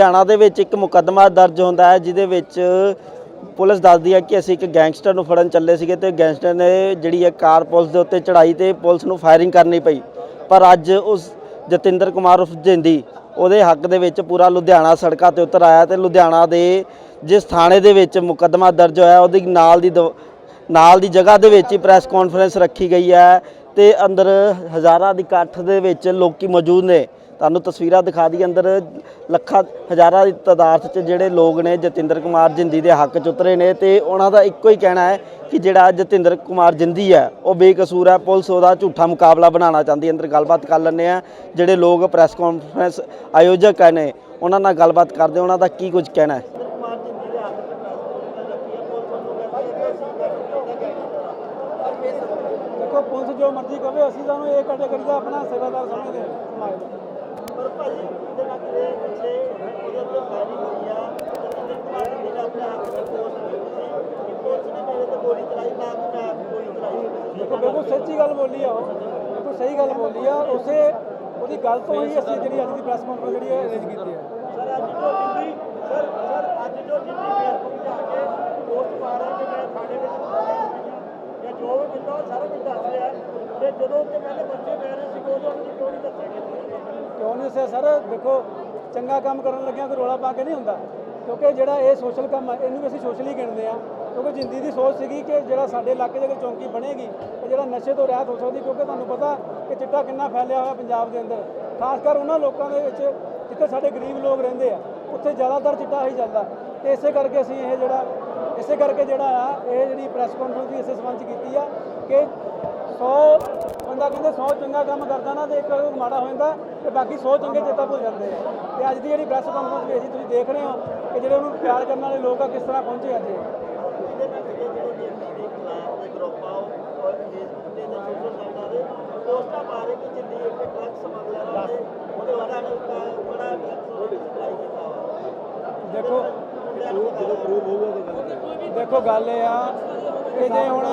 ਲੁਧਿਆਣਾ ਦੇ ਵਿੱਚ ਇੱਕ ਮੁਕੱਦਮਾ ਦਰਜ ਹੁੰਦਾ ਹੈ, ਜਿਹਦੇ ਵਿੱਚ ਪੁਲਿਸ ਦੱਸਦੀ ਹੈ ਕਿ ਅਸੀਂ ਇੱਕ ਗੈਂਗਸਟਰ ਨੂੰ ਫੜਨ ਚੱਲੇ ਸੀਗੇ ਤੇ ਗੈਂਗਸਟਰ ਨੇ ਜਿਹੜੀ ਹੈ ਕਾਰ ਪੁਲਿਸ ਦੇ ਉੱਤੇ ਚੜਾਈ ਤੇ ਪੁਲਿਸ ਨੂੰ ਫਾਇਰਿੰਗ ਕਰਨੀ ਪਈ। ਪਰ ਅੱਜ ਉਸ ਜਤਿੰਦਰ ਕੁਮਾਰ ਉਰਫ ਜਿੰਦੀ ਉਹਦੇ ਹੱਕ ਦੇ ਵਿੱਚ ਪੂਰਾ ਲੁਧਿਆਣਾ ਸੜਕਾਂ ਤੇ ਉਤਰ ਆਇਆ ਤੇ ਲੁਧਿਆਣਾ ਦੇ ਜਿਸ ਥਾਣੇ ਦੇ ਵਿੱਚ ਮੁਕੱਦਮਾ ਦਰਜ ਹੋਇਆ, ਉਹਦੀ ਨਾਲ ਦੀ ਦਵ- ਨਾਲ ਦੀ ਜਗ੍ਹਾ ਦੇ ਵਿੱਚ ਹੀ ਪ੍ਰੈਸ ਕਾਨਫਰੰਸ ਰੱਖੀ ਗਈ ਹੈ ਤੇ ਅੰਦਰ ਹਜ਼ਾਰਾਂ ਦੀ ਇਕੱਠ ਦੇ ਵਿੱਚ ਲੋਕੀ ਮੌਜੂਦ ਨੇ। ਤੁਹਾਨੂੰ ਤਸਵੀਰਾਂ ਦਿਖਾ ਦੀ ਅੰਦਰ ਲੱਖਾਂ, ਹਜ਼ਾਰਾਂ ਦੀ ਤਾਦਾਦ 'ਚ ਜਿਹੜੇ ਲੋਕ ਨੇ ਜਤਿੰਦਰ ਕੁਮਾਰ ਜਿੰਦੀ ਦੇ ਹੱਕ 'ਚ ਉਤਰੇ ਨੇ ਤੇ ਉਹਨਾਂ ਦਾ ਇੱਕੋ ਹੀ ਕਹਿਣਾ ਹੈ ਕਿ ਜਿਹੜਾ ਜਤਿੰਦਰ ਕੁਮਾਰ ਜਿੰਦੀ ਹੈ, ਉਹ ਬੇਕਸੂਰ ਹੈ, ਪੁਲਿਸ ਉਹਦਾ ਝੂਠਾ ਮੁਕਾਬਲਾ ਬਣਾਉਣਾ ਚਾਹੁੰਦੀ ਹੈ। ਅੰਦਰ ਗੱਲਬਾਤ ਕਰ ਲੈਂਦੇ ਆ ਜਿਹੜੇ ਲੋਕ ਪ੍ਰੈਸ ਕਾਨਫਰੰਸ ਆਯੋਜਕ ਨੇ, ਉਹਨਾਂ ਨਾਲ ਗੱਲਬਾਤ ਕਰਦੇ ਉਹਨਾਂ ਦਾ ਕੀ ਕੁਝ ਕਹਿਣਾ ਹੈ? ਦੇਖੋ, ਪੁਲਿਸ ਜੋ ਮਰਜ਼ੀ ਕਵੇ, ਅਸੀਂ ਤਾਂ ਇਹ ਕੈਟਾਗਰੀ ਦਾ ਆਪਣਾ ਸੇਵਾਦਾਰ ਸਮਝਦੇ ਹਾਂ। ਬਿਲਕੁਲ ਸੱਚੀ ਗੱਲ ਬੋਲੀ ਆ ਉਹ। ਬਿਲਕੁਲ ਸਹੀ ਗੱਲ ਬੋਲੀ ਆ। ਉਸੇ ਉਹਦੀ ਗੱਲ ਤੋਂ ਹੀ ਅਸੀਂ ਜਿਹੜੀ ਅੱਜ ਦੀ ਪ੍ਰੈਸ ਕਾਨਫਰੰਸ ਜਿਹੜੀ ਹੈ ਅਰੇਂਜ ਕੀਤੀ ਹੈ। ਸਰ ਅੱਜ ਜੋ ਜਿੰਦੀ ਸਰ ਸਰ ਅੱਜ ਜੋ ਜਿੰਦੀ ਫੇਸਬੁੱਕ ਜਾ ਕੇ ਪੋਸਟ ਪਾ ਰਿਹਾ ਕਿ ਮੈਂ ਥਾਣੇ ਵਿੱਚ ਫਾਇਰਿੰਗ ਹੋਈ ਆ ਜਾਂ ਜੋ ਵੀ ਕੀਤਾ ਸਾਰਾ ਕੁਝ ਦੱਸ ਰਿਹਾ ਤੇ ਜਦੋਂ ਉੱਤੇ ਪਹਿਲੇ ਬੱਚੇ ਪੈ ਰਹੇ ਸੀ, ਉਦੋਂ ਉਹਨੂੰ ਕਿਉਂ ਨਹੀਂ ਦੱਸਿਆ ਗਿਆ ਕਿਉਂ ਨਹੀਂ ਦੱਸਿਆ? ਸਰ, ਦੇਖੋ, ਚੰਗਾ ਕੰਮ ਕਰਨ ਲੱਗਿਆ ਕੋਈ ਰੋਲਾ ਪਾ ਕੇ ਨਹੀਂ ਹੁੰਦਾ। ਕਿਉਂਕਿ ਜਿਹੜਾ ਇਹ ਸੋਸ਼ਲ ਕੰਮ ਹੈ ਇਹਨੂੰ ਵੀ ਅਸੀਂ ਸੋਸ਼ਲੀ ਗਿਣਦੇ ਆ ਕਿਉਂਕਿ ਜਿੰਦੀ ਦੀ ਸੋਚ ਸੀਗੀ ਕਿ ਜਿਹੜਾ ਸਾਡੇ ਇਲਾਕੇ 'ਚ ਅਗਰ ਚੌਂਕੀ ਬਣੇਗੀ, ਤੇ ਜਿਹੜਾ ਨਸ਼ੇ ਤੋਂ ਰਹਿਤ ਹੋ ਸਕਦੀ, ਕਿਉਂਕਿ ਤੁਹਾਨੂੰ ਪਤਾ ਕਿ ਚਿੱਟਾ ਕਿੰਨਾ ਫੈਲਿਆ ਹੋਇਆ ਪੰਜਾਬ ਦੇ ਅੰਦਰ। ਖਾਸ ਕਰ ਉਹਨਾਂ ਲੋਕਾਂ ਦੇ ਵਿੱਚ, ਜਿੱਥੇ ਸਾਡੇ ਗਰੀਬ ਲੋਕ ਰਹਿੰਦੇ ਆ, ਉੱਥੇ ਜ਼ਿਆਦਾਤਰ ਚਿੱਟਾ ਹੀ ਚੱਲਦਾ। ਤੇ ਇਸੇ ਕਰਕੇ ਅਸੀਂ ਇਹ ਜਿਹੜਾ ਇਸੇ ਕਰਕੇ ਜਿਹੜਾ ਆ ਇਹ ਜਿਹੜੀ ਪ੍ਰੈਸ ਕਾਨਫਰੰਸ ਦੀ ਇਸੇ ਸੰਬੰਧ 'ਚ ਕੀਤੀ ਆ ਕਿ 100 ਬੰਦਾ ਕਹਿੰਦੇ 100 ਚੰਗਾ ਕੰਮ ਕਰਦਾ ਨਾ ਤੇ ਇੱਕ ਮਾੜਾ ਹੋ ਜਾਂਦਾ ਤੇ ਬਾਕੀ 100 ਚੰਗੇ ਚੇਤਾ ਭੁੱਲ ਜਾਂਦੇ ਆ। ਤੇ ਅੱਜ ਦੀ ਜਿਹੜੀ ਪ੍ਰੈਸ ਕਾਨਫਰੰਸ ਵੇਖੀ ਤੁਸੀਂ ਦੇਖ ਰਹੇ ਹੋ ਕਿ ਜਿਹੜੇ ਉਹਨੂੰ ਪਿਆਰ ਕਰਨ ਵਾਲੇ ਲੋਕ ਆ ਕਿਸ ਤਰ੍ਹਾਂ ਪਹੁੰਚੇ ਅੱਜ। ਤੇ ਪੋਸਟਾਂ ਪਾ ਰਹੇ ਕਿ ਜਿੰਦੀ ਇੱਕ ਡਰੱਗ ਸਮਗਲਰ ਆ ਤੇ ਉਹਦੇ ਵਾਲਾ ਬੜਾ ਵਾ ਦੇਖੋ ਜਦੋਂ ਪ੍ਰੂਵ ਹੋਊਗਾ ਦੇਖੋ ਗੱਲ ਇਹ ਆ ਕਿ ਜੇ ਹੁਣ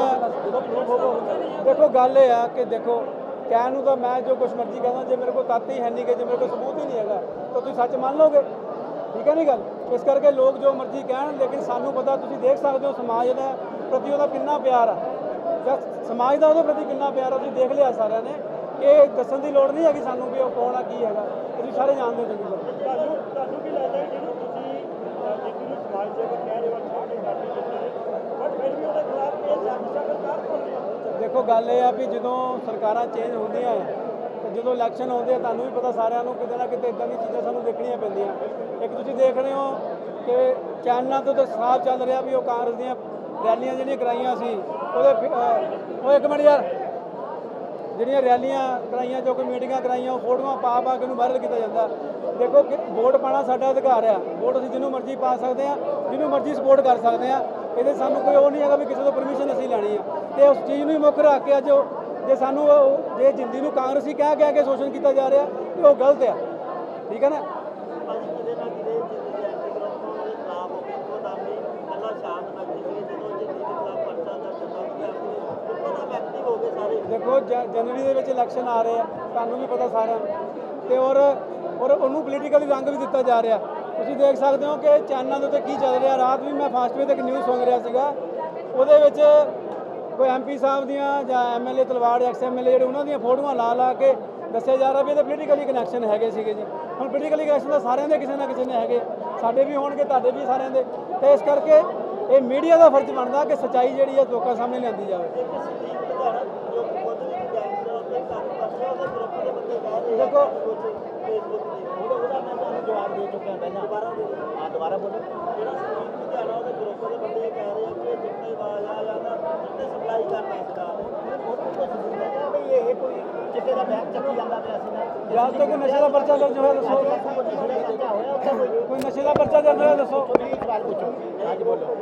ਦੇਖੋ ਗੱਲ ਇਹ ਆ ਕਿ ਦੇਖੋ ਕਹਿਣ ਨੂੰ ਤਾਂ ਮੈਂ ਜੋ ਕੁਝ ਮਰਜ਼ੀ ਕਹਾਂ ਜੇ ਮੇਰੇ ਕੋਲ ਤੱਤ ਹੀ ਹੈ ਨਹੀਂ ਕਿ ਜੇ ਮੇਰੇ ਕੋਲ ਸਬੂਤ ਹੀ ਨਹੀਂ ਹੈਗਾ ਤਾਂ ਤੁਸੀਂ ਸੱਚ ਮੰਨ ਲਓਗੇ? ਠੀਕ ਹੈ ਨਹੀਂ ਗੱਲ? ਇਸ ਕਰਕੇ ਲੋਕ ਜੋ ਮਰਜ਼ੀ ਕਹਿਣ ਲੇਕਿਨ ਸਾਨੂੰ ਪਤਾ ਤੁਸੀਂ ਦੇਖ ਸਕਦੇ ਹੋ ਸਮਾਜ ਦਾ ਪ੍ਰਤੀ ਉਹਦਾ ਕਿੰਨਾ ਪਿਆਰ ਆ। ਸਮਾਜ ਦਾ ਉਹਦੇ ਪ੍ਰਤੀ ਕਿੰਨਾ ਪਿਆਰ ਆ ਤੁਸੀਂ ਦੇਖ ਲਿਆ ਸਾਰਿਆਂ ਨੇ ਇਹ ਦੱਸਣ ਦੀ ਲੋੜ ਨਹੀਂ ਹੈਗੀ ਸਾਨੂੰ ਵੀ ਉਹ ਕੌਣ ਆ ਕੀ ਹੈਗਾ ਤੁਸੀਂ ਸਾਰੇ ਜਾਣਦੇ ਹੋ ਤੁਹਾਨੂੰ ਤੁਹਾਨੂੰ ਕੀ ਲੱਗਦਾ ਹੈ ਜਿਹੜੀ ਤੁਸੀਂ ਅਹ, ਸਮਾਜ ਸੇਵਕ ਕਹਿ ਰਹੇ ਹੋ ਛਾੜੇ ਕਰਦੇ ਜਿੱਤੇ ਬਟ ਫਿਰ ਵੀ ਉਹਦੇ ਖਿਲਾਫ ਇਹ ਸਾਜ਼ਿਸ਼ਾਂ ਸਰਕਾਰ ਕਰ ਰਹੀ ਹੈ ਦੇਖੋ, ਗੱਲ ਇਹ ਆ ਵੀ ਜਦੋਂ ਸਰਕਾਰਾਂ ਚੇਂਜ ਹੁੰਦੀਆਂ ਆ ਤੇ ਜਦੋਂ ਇਲੈਕਸ਼ਨ ਆਉਂਦੇ ਆ, ਤੁਹਾਨੂੰ ਵੀ ਪਤਾ ਸਾਰਿਆਂ ਨੂੰ ਕਿਤੇ ਨਾ ਕਿਤੇ ਇਦਾਂ ਦੀਆਂ ਚੀਜ਼ਾਂ ਸਾਨੂੰ ਦੇਖਣੀਆਂ ਪੈਂਦੀਆਂ। ਇੱਕ ਤੁਸੀਂ ਦੇਖ ਰਹੇ ਹੋ ਕਿ ਚੈਨਲਾਂ ਤੋਂ ਤਾਂ ਸਾਫ਼ ਚੱਲ ਰਿਹਾ ਵੀ ਉਹ ਕਾਂਗਰਸ ਦੀਆਂ ਰੈਲੀਆਂ ਜਿਹੜੀਆਂ ਕਰਾਈਆਂ ਸੀ, ਉਹਦੇ ਫਿ- ਉਹ ਇੱਕ ਮਿੰਟ ਯਾਰ। ਜਿਹੜੀਆਂ ਰੈਲੀਆਂ ਕਰਾਈਆਂ, ਜੋ ਕੋਈ ਮੀਟਿੰਗਾਂ ਕਰਾਈਆਂ, ਉਹ ਫੋਟੋਆਂ ਪਾ ਪਾ ਕੇ ਉਹਨੂੰ ਵਾਇਰਲ ਕੀਤਾ ਜਾਂਦਾ। ਦੇਖੋ ਕਿ ਵੋਟ ਪਾਣਾ ਸਾਡਾ ਅਧਿਕਾਰ ਆ ਵੋਟ ਅਸੀਂ ਜਿਹਨੂੰ ਮਰਜ਼ੀ ਪਾ ਸਕਦੇ ਆ ਜਿਹਨੂੰ ਮਰਜ਼ੀ ਸਪੋਰਟ ਕਰ ਸਕਦੇ ਆ ਇਹਦੇ ਸਾਨੂੰ ਕੋਈ ਉਹ ਨਹੀਂ ਹੈਗਾ ਵੀ ਕਿਸੇ ਤੋਂ ਪਰਮਿਸ਼ਨ ਅਸੀਂ ਲੈਣੀ ਆ ਤੇ ਉਸ ਚੀਜ਼ ਨੂੰ ਹੀ ਮੁੱਖ ਰੱਖ ਕੇ ਅੱਜ ਉਹ- ਜੇ ਸਾਨੂੰ ਜੇ ਜਿੰਦੀ ਨੂੰ ਕਾਂਗਰਸੀ ਕਹਿ ਕਹਿ ਕੇ ਸ਼ੋਸ਼ਣ ਕੀਤਾ ਜਾ ਰਿਹਾ, ਤੇ ਉਹ ਗਲਤ ਆ ਠੀਕ ਹੈ ਨਾ? ਦੇਖੋ, ਜ- ਜਨਵਰੀ ਦੇ ਵਿੱਚ ਇਲੈਕਸ਼ਨ ਆ ਰਹੇ ਆ, ਤੁਹਾਨੂੰ ਵੀ ਪਤਾ ਸਾਰਿਆਂ ਨੂੰ। ਤੇ ਔਰ ਔਰ ਉਹਨੂੰ ਪੋਲੀਟੀਕਲੀ ਰੰਗ ਵੀ ਦਿੱਤਾ ਜਾ ਰਿਹਾ। ਤੁਸੀਂ ਦੇਖ ਸਕਦੇ ਹੋ ਕਿ ਚੈਨਲਾਂ ਦੇ ਉੱਤੇ ਕੀ ਚੱਲ ਰਿਹਾ। ਰਾਤ ਵੀ ਮੈਂ ਫਾਸਟਵੇ ਤੇ ਇੱਕ ਨਿਊਜ਼ ਸੁਣ ਰਿਹਾ ਸੀਗਾ। ਉਹਦੇ ਵਿੱਚ ਕੋਈ ਐਮਪੀ ਸਾਹਿਬ ਦੀਆਂ ਜਾਂ ਐਮਐਲਏ ਤਲਵਾੜ ਐਕਸ ਐਮਐਲਏ ਜਿਹੜੇ ਉਹਨਾਂ ਦੀਆਂ ਫੋਟੋਆਂ ਲਾ ਲਾ ਕੇ ਦੱਸਿਆ ਜਾ ਰਿਹਾ ਵੀ ਇਹਦੇ ਪੋਲੀਟੀਕਲੀ ਕਨੈਕਸ਼ਨ ਹੈਗੇ ਸੀਗੇ ਜੀ। ਹੁਣ ਪੋਲੀਟੀਕਲੀ ਕਨੈਕਸ਼ਨ ਤਾਂ ਸਾਰਿਆਂ ਦੇ ਕਿਸੇ ਨਾ ਕਿਸੇ ਨੇ ਹੈਗੇ। ਸਾਡੇ ਵੀ ਹੋਣਗੇ ਤੁਹਾਡੇ ਵੀ ਸਾਰਿਆਂ ਦੇ। ਤੇ ਇਸ ਕਰਕੇ ਇਹ ਮੀਡੀਆ ਦਾ ਫਰਜ਼ ਬਣਦਾ ਕਿ ਸੱਚਾਈ ਜਿਹੜੀ ਹੈ ਲੋਕਾਂ ਸਾਹਮਣੇ ਲਿਆਂਦੀ ਜਾਵੇ। ਦੇਖੋ। ਜਵਾਬ ਦੇ ਚੁੱਕਿਆ ਪਹਿਲਾਂ। ਦੁਬਾਰਾ ਦੇ ਹਾਂ, ਦੁਬਾਰਾ ਬੋਲੋ। ਜਿਹੜਾ ਸੰਦੀਪ ਲੁਧਿਆਣਾ ਉਹਦੇ ਗਰੁੱਪ ਦੇ ਬੰਦੇ ਕਹਿ ਰਹੇ ਆ ਕਿ ਇਹ ਚਿੱਟੇ ਆ ਜਾਂ ਤਾਂ ਚਿੱਟੇ ਸਪਲਾਈ ਕਰਦਾ ਸੀਗਾ ਉਹਨੂੰ ਕੁਝ ਸਬੂਤ ਹੈ ਵੀ ਇਹ ਕੋਈ ਚਿੱਟੇ ਦਾ ਬੈਗ ਚੱਕੀ ਜਾਂਦਾ ਪਿਆ ਸੀ। ਨਾ ਜਦ ਤੱਕ ਨਸ਼ੇ ਦਾ ਪਰਚਾ ਦਰਜ ਹੋਇਆ ਦੱਸੋ। ਕੋਈ ਨਸ਼ੇ ਦਾ ਪਰਚਾ ਦਰਜ ਹੋਇਆ ਦੱਸੋ। ਅੱਜ ਬੋਲੋ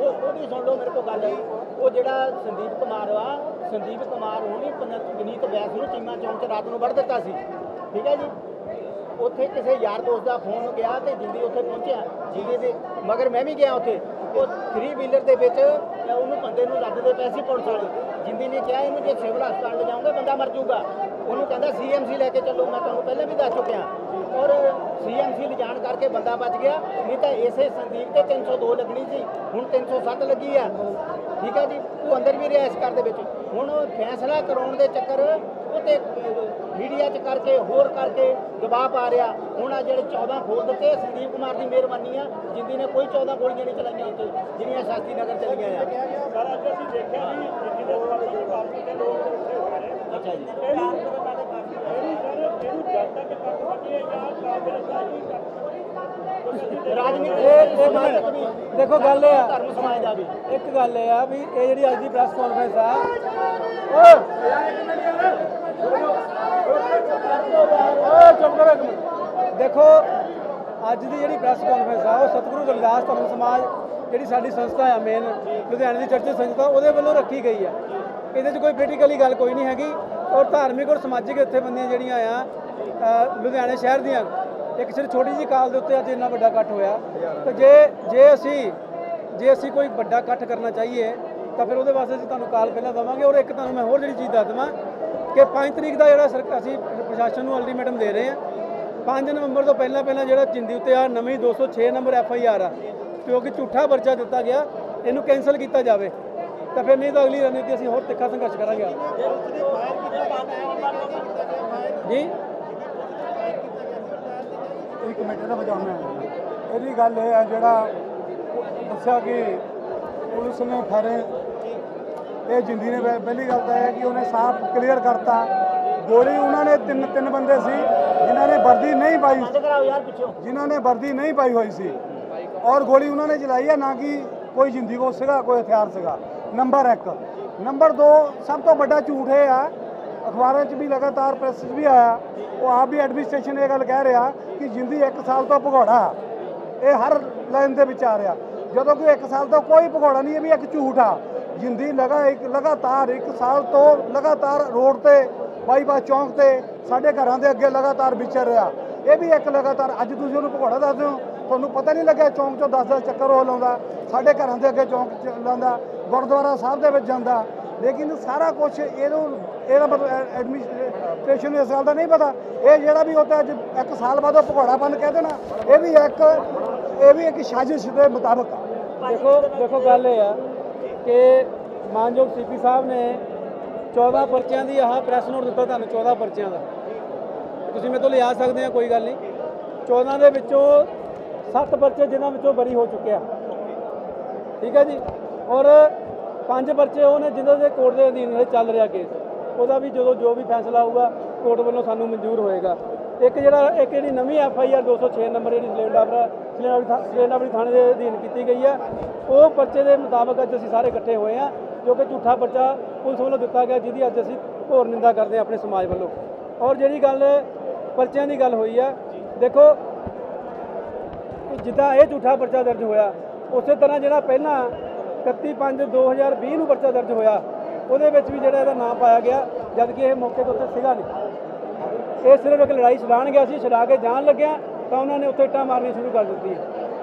ਉਹਦੀ ਸੁਣ ਲਓ ਮੇਰੇ ਕੋਲ ਗੱਲ। ਉਹ ਜਿਹੜਾ ਸੰਦੀਪ ਕੁਮਾਰ ਆ ਸੰਦੀਪ ਕੁਮਾਰ ਹੋਣੀ ਪਨਤ ਗਨੀਤ ਵੈਸ ਨੂੰ ਚੀਮਾ ਚੌਂਕ 'ਚ ਰਾਤ ਨੂੰ ਵੜ ਦਿੱਤਾ ਸੀ। ਠੀਕ ਹੈ ਜੀ? ਉੱਥੇ ਕਿਸੇ ਯਾਰ ਦੋਸਤ ਦਾ ਫੋਨ ਗਿਆ ਤੇ ਜਿੰਦੀ ਉੱਥੇ ਪਹੁੰਚਿਆ, ਜਿੰਦੀ ਦੇ, ਮਗਰ ਮੈਂ ਵੀ ਗਿਆ ਉੱਥੇ। ਉਹ 3 ਵੀਲਰ ਦੇ ਵਿੱਚ ਉਹਨੂੰ ਬੰਦੇ ਨੂੰ ਲੱਦਦੇ ਪਏ ਸੀ ਪੁਲਿਸ ਵਾਲੇ। ਜਿੰਦੀ ਨੇ ਕਿਹਾ ਇਹਨੂੰ ਜੇ ਸਿਵਲ ਹਸਪਤਾਲ ਲਿਜਾਉਂਗੇ ਬੰਦਾ ਮਰ ਜਾਊਗਾ। ਉਹਨੂੰ ਕਹਿੰਦਾ ਸੀਐਮਸੀ ਲੈ ਕੇ ਚੱਲੋ, ਮੈਂ ਤੁਹਾਨੂੰ ਪਹਿਲਾਂ ਵੀ ਦੱਸ ਚੁੱਕਿਆ। ਔਰ ਸੀਐਮਸੀ ਲਿਜਾਣ ਕਰਕੇ ਬੰਦਾ ਬਚ ਗਿਆ, ਨਹੀਂ ਤਾਂ ਇਸੇ ਸੰਦੀਪ ਤੇ 302 ਲੱਗਣੀ ਸੀ, ਹੁਣ 307 ਲੱਗੀ ਆ। ਠੀਕ ਹੈ ਜੀ? ਉਹ ਅੰਦਰ ਵੀ ਰਿਹਾ ਇਸ ਘਰ ਦੇ ਵਿੱਚ। ਹੁਣ ਫੈਸਲਾ ਕਰਾਉਣ ਦੇ ਚੱਕਰ ਉਹ ਤੇ ਮੀਡੀਆ 'ਚ ਕਰਕੇ ਹੋਰ ਕਰਕੇ ਦਬਾਅ ਪਾ ਰਿਹਾ। ਹੁਣ ਆ ਜਿਹੜੇ 14 ਖੋਲ ਦਿੱਤੇ ਸੰਦੀਪ ਕੁਮਾਰ ਦੀ ਮਿਹਰਬਾਨੀ ਆ ਜਿੰਦੀ ਨੇ ਕੋਈ 14 ਗੋਲੀਆਂ ਨਹੀਂ ਚਲਾਈਆਂ ਉੱਤੇ ਜਿਹੜੀਆਂ ਸ਼ਾਸਤਰੀ ਨਗਰ ਚੱਲੀਆਂ ਆ। ਸਰ ਅੱਜ ਅਸੀਂ ਦੇਖਿਆ ਵੀ ਜਿੱਥੇ ਦੇ ਸਵਾਲਾਂ ਦੇ ਦੇ ਲੋਕ ਉੱਠੇ ਹੋਏ ਨੇ। ਅੱਛਾ ਜੀ। ਇਹਨੂੰ ਸਰ ਇਹਨੂੰ ਜਦ ਤੱਕ ਕਰ ਸਕੀਏ ਜਾਂ ਕਾਬਿਲ ਸਾਜੀ ਕਰ ਇਹ ਦੇਖੋ ਗੱਲ ਇਹ ਆ। ਧਰਮ ਸਮਾਜ ਦਾ ਵੀ। ਇੱਕ ਗੱਲ ਇਹ ਆ ਵੀ ਇਹ ਜਿਹੜੀ ਅੱਜ ਦੀ ਪ੍ਰੈਸ ਕਾਨਫਰੰਸ ਆ ਓਏ ਓਏ ਚੁੱਪ ਕਰੋ ਇੱਕ ਮਿੰਟ ਦੇਖੋ ਅੱਜ ਦੀ ਜਿਹੜੀ ਪ੍ਰੈਸ ਕਾਨਫਰੰਸ ਆ ਉਹ ਸਤਿਗੁਰੂ ਰਵਿਦਾਸ ਧਰਮ ਸਮਾਜ ਜਿਹੜੀ ਸਾਡੀ ਸੰਸਥਾ ਆ ਮੇਨ ਲੁਧਿਆਣੇ ਦੀ ਚਰਚ ਸੰਸਥਾ ਉਹਦੇ ਵੱਲੋਂ ਰੱਖੀ ਗਈ ਆ। ਇਹਦੇ 'ਚ ਕੋਈ ਪੋਲੀਟੀਕਲੀ ਗੱਲ ਕੋਈ ਨਹੀਂ ਹੈਗੀ। ਔਰ ਧਾਰਮਿਕ ਔਰ ਸਮਾਜਿਕ ਜਥੇਬੰਦੀਆਂ ਜਿਹੜੀਆਂ ਆ ਲੁਧਿਆਣੇ ਸ਼ਹਿਰ ਦੀਆਂ ਇੱਕ ਸਿਰ ਛੋਟੀ ਜੀ ਕਾਲ ਦੇ ਉੱਤੇ ਅੱਜ ਇੰਨਾ ਵੱਡਾ ਇਕੱਠ ਹੋਇਆ। ਤੇ ਜੇ ਜੇ ਅਸੀਂ ਜੇ ਅਸੀਂ ਕੋਈ ਵੱਡਾ ਇਕੱਠ ਕਰਨਾ ਚਾਹੀਏ ਤਾਂ ਫਿਰ ਉਹਦੇ ਵਾਸਤੇ ਅਸੀਂ ਤੁਹਾਨੂੰ ਕਾਲ ਪਹਿਲਾਂ ਦੇਵਾਂਗੇ ਔਰ ਇੱਕ ਤੁਹਾਨੂੰ ਮੈਂ ਹੋਰ ਜਿਹੜੀ ਚੀਜ਼ ਦੱਸ ਦੇਵਾਂ ਕਿ 5 ਤਰੀਕ ਦਾ ਜਿਹੜਾ ਅਸੀਂ ਪ੍ਰਸ਼ਾਸਨ ਨੂੰ ਅਲਟੀਮੇਟਮ ਦੇ ਰਹੇ ਹਾਂ। 5 ਨਵੰਬਰ ਤੋਂ ਪਹਿਲਾਂ ਪਹਿਲਾਂ ਜਿਹੜਾ ਜਿੰਦੀ ਉੱਤੇ ਆ ਨਵੀਂ 206 ਨੰਬਰ ਐਫ ਆਈ ਆਰ ਆ ਕਿਉਂਕਿ ਝੂਠਾ ਪਰਚਾ ਦਿੱਤਾ ਗਿਆ ਇਹਨੂੰ ਕੈਨਸਲ ਕੀਤਾ ਜਾਵੇ। ਤਾਂ ਫਿਰ ਨਹੀਂ ਤਾਂ ਅਗਲੀ ਰਣਨੀਤੀ ਅਸੀਂ ਹੋਰ ਤਿੱਖਾ ਸੰਘਰਸ਼ ਕਰਾਂਗੇ। ਜੀ ਇੱਕ ਮਿੰਟ ਦਾ ਬਚਾਉਣਾ ਇਹਦੀ ਗੱਲ ਇਹ ਹੈ ਜਿਹੜਾ ਦੱਸਿਆ ਕਿ ਪੁਲਿਸ ਨੇ ਫਾਇਰ ਇਹ ਜਿੰਦੀ ਨੇ ਪਹਿ- ਪਹਿਲੀ ਗੱਲ ਤਾਂ ਇਹ ਹੈ ਕਿ ਉਹਨੇ ਸਾਫ਼ ਕਲੀਅਰ ਕਰਤਾ। ਗੋਲੀ ਉਹਨਾਂ ਨੇ ਤਿੰਨ ਤਿੰਨ ਬੰਦੇ ਸੀ ਜਿਨ੍ਹਾਂ ਨੇ ਵਰਦੀ ਨਹੀਂ ਪਾਈ। ਜਿਨ੍ਹਾਂ ਨੇ ਵਰਦੀ ਨਹੀਂ ਪਾਈ ਹੋਈ ਸੀ। ਔਰ ਗੋਲੀ ਉਹਨਾਂ ਨੇ ਚਲਾਈ ਹੈ ਨਾ ਕਿ ਕੋਈ ਜਿੰਦੀ ਕੋ ਸੀਗਾ ਕੋਈ ਹਥਿਆਰ ਸੀਗਾ। ਨੰਬਰ 1 ਨੰਬਰ 2 ਸਭ ਤੋਂ ਵੱਡਾ ਝੂਠ ਇਹ ਆ ਅਖਬਾਰਾਂ 'ਚ ਵੀ ਲਗਾਤਾਰ ਪ੍ਰੈਸ 'ਚ ਵੀ ਆਇਆ। ਉਹ ਆਪ ਵੀ ਐਡਮਿਨਿਸਟ੍ਰੇਸ਼ਨ ਇਹ ਗੱਲ ਕਹਿ ਰਿਹਾ ਕਿ ਜਿੰਦੀ 1 ਸਾਲ ਤੋਂ ਭਗੌੜਾ। ਇਹ ਹਰ ਲਾਈਨ ਦੇ ਵਿੱਚ ਆ ਰਿਹਾ। ਜਦੋਂ ਕਿ 1 ਸਾਲ ਤੋਂ ਕੋਈ ਭਗੌੜਾ ਨਹੀਂ, ਇਹ ਵੀ ਇੱਕ ਝੂਠ ਆ। ਜਿੰਦੀ ਲਗਾ ਇੱਕ, ਲਗਾਤਾਰ 1 ਸਾਲ ਤੋਂ ਲਗਾਤਾਰ ਰੋਡ ਤੇ, ਬਾਈਪਾਸ ਚੌਂਕ ਤੇ, ਸਾਡੇ ਘਰਾਂ ਦੇ ਅੱਗੇ ਲਗਾਤਾਰ ਵਿਚਰ ਰਿਹਾ। ਇਹ ਵੀ ਇੱਕ ਲਗਾਤਾਰ, ਅੱਜ ਤੁਸੀਂ ਉਹਨੂੰ ਭਗੌੜਾ ਦੱਸਦੇ ਹੋ ਤੁਹਾਨੂੰ ਪਤਾ ਨਹੀਂ ਲੱਗਿਆ ਚੌਂਕ ਚੋਂ 10-10 ਚੱਕਰ ਉਹ ਲਾਉਂਦਾ। ਸਾਡੇ ਘਰਾਂ ਦੇ ਅੱਗੇ ਚੌਂਕ ਚ ਲਾਉਂਦਾ। ਗੁਰਦੁਆਰਾ ਸਾਹਿਬ ਦੇ ਵਿੱਚ ਜਾਂਦਾ। ਲੇਕਿਨ ਸਾਰਾ ਕੁਝ ਇਹਨੂੰ ਇਹਦਾ ਮਤਲਬ ਐਡਮਿਨਿਸਟ੍ਰੇਸ਼ਨ ਨੂੰ ਇਸ ਗੱਲ ਦਾ ਨਹੀਂ ਪਤਾ। ਇਹ ਜਿਹੜਾ ਵੀ ਹੁੰਦਾ ਅੱਜ ਇੱਕ ਸਾਲ ਬਾਅਦ ਉਹ ਭਗੌੜਾ ਭਗੌੜਾਪਨ ਕਹਿ ਦੇਣਾ, ਇਹ ਵੀ ਇੱਕ ਇਹ ਵੀ ਇੱਕ ਸਾਜ਼ਿਸ਼ ਦੇ ਮੁਤਾਬਕ ਦੇਖੋ ਦੇਖੋ ਗੱਲ ਇਹ ਆ ਕਿ ਮਾਨਯੋਗ ਸੀਪੀ ਸਾਹਿਬ ਨੇ 14 ਪਰਚਿਆਂ ਦੀ ਆਹ ਪ੍ਰੈਸ ਨੋਟ ਦਿੱਤਾ ਤੁਹਾਨੂੰ 14 ਪਰਚਿਆਂ ਦਾ। ਤੁਸੀਂ ਮੇਰੇ ਤੋਂ ਲਿਆ ਸਕਦੇ ਆ ਕੋਈ ਗੱਲ ਨਹੀਂ। 14 ਦੇ ਵਿੱਚੋਂ 7 ਪਰਚੇ ਜਿਨ੍ਹਾਂ ਵਿੱਚੋਂ ਬਰੀ ਹੋ ਚੁੱਕਿਆ ਠੀਕ ਹੈ ਜੀ? ਔਰ ਪੰਜ ਪਰਚੇ ਉਹ ਨੇ ਜਿਨ੍ਹਾਂ ਦੇ ਕੋਰਟ ਦੇ ਅਧੀਨ ਚੱਲ ਰਿਹਾ ਕੇਸ। ਉਹਦਾ ਵੀ ਜਦੋਂ ਜੋ ਵੀ ਫੈਸਲਾ ਆਊਗਾ ਕੋਰਟ ਵੱਲੋਂ ਸਾਨੂੰ ਮਨਜ਼ੂਰ ਹੋਏਗਾ। ਇੱਕ ਜਿਹੜਾ, ਇੱਕ ਜਿਹੜੀ ਨਵੀਂ ਐਫ ਆਈ ਆਰ 206 ਨੰਬਰ ਜਿਹੜੀ ਸਲੇਂਡਾਬਰਾ ਸਲੇਂਡਾਬਰੀ ਥਾਣੇ ਦੇ ਅਧੀਨ ਕੀਤੀ ਗਈ ਹੈ। ਉਹ ਪਰਚੇ ਦੇ ਮੁਤਾਬਕ ਅੱਜ ਅਸੀਂ ਸਾਰੇ ਇਕੱਠੇ ਹੋਏ ਆ ਜੋ ਕਿ ਝੂਠਾ ਪਰਚਾ ਪੁਲਿਸ ਵੱਲੋਂ ਦਿੱਤਾ ਗਿਆ, ਜਿਹਦੀ ਅੱਜ ਅਸੀਂ ਘੋਰ ਨਿੰਦਾ ਕਰਦੇ ਹਾਂ ਆਪਣੇ ਸਮਾਜ ਵੱਲੋਂ। ਔਰ ਜਿਹੜੀ ਗੱਲ ਪਰਚਿਆਂ ਦੀ ਗੱਲ ਹੋਈ ਹੈ, ਦੇਖੋ, ਜਿੱਦਾਂ ਇਹ ਝੂਠਾ ਪਰਚਾ ਦਰਜ ਹੋਇਆ, ਉਸੇ ਤਰ੍ਹਾਂ ਜਿਹੜਾ ਪਹਿਲਾਂ 31/5/2020 ਨੂੰ ਪਰਚਾ ਦਰਜ ਹੋਇਆ ਉਹਦੇ ਵਿੱਚ ਵੀ ਜਿਹੜਾ ਇਹਦਾ ਨਾਮ ਪਾਇਆ ਗਿਆ ਜਦ ਕਿ ਇਹ ਮੌਕੇ ਤੇ ਉੱਤੇ ਸੀਗਾ ਨਹੀਂ। ਇਹ ਸਿਰਫ ਇੱਕ ਲੜਾਈ ਛਡਾਣ ਗਿਆ ਸੀ ਛਡਾ ਕੇ ਜਾਣ ਲੱਗਿਆ ਤਾਂ ਉਹਨਾਂ ਨੇ ਉੱਥੇ ਇੱਟਾਂ ਮਾਰਨੀ ਸ਼ੁਰੂ ਕਰ ਦਿੱਤੀ